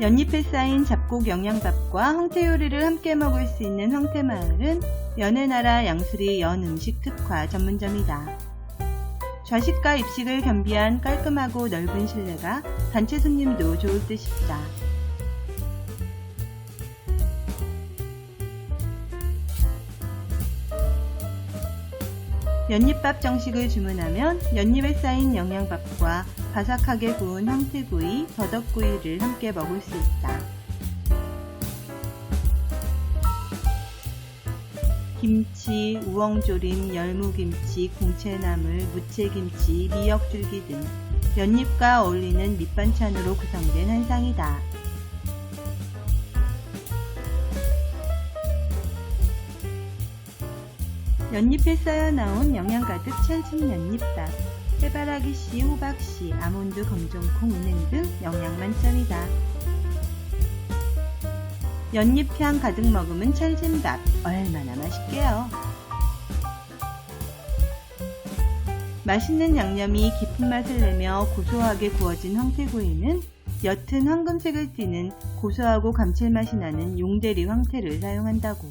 연잎에 쌓인 잡곡 영양밥과 황태 요리를 함께 먹을 수 있는 황태마을은 연해나라 양수리 연 음식 특화 전문점이다. 좌식과 입식을 겸비한 깔끔하고 넓은 실내가 단체 손님도 좋을 듯 싶다. 연잎밥 정식을 주문하면 연잎에 쌓인 영양밥과 바삭하게 구운 황태구이, 더덕구이를 함께 먹을 수 있다. 김치, 우엉조림, 열무김치, 궁채나물, 무채김치, 미역줄기 등 연잎과 어울리는 밑반찬으로 구성된 한상이다. 연잎에 쌓여 나온 영양 가득 찰진 연잎밥, 해바라기 씨, 호박 씨, 아몬드, 검정콩, 은행 등 영양 만점이다. 연잎향 가득 머금은 찰진밥, 얼마나 맛있게요. 맛있는 양념이 깊은 맛을 내며 고소하게 구워진 황태구이는 옅은 황금색을 띠는 고소하고 감칠맛이 나는 용대리 황태를 사용한다고.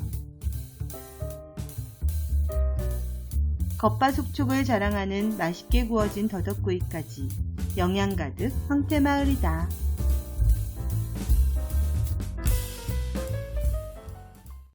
겉바속촉을 자랑하는 맛있게 구워진 더덕구이까지 영양 가득 황태마을이다.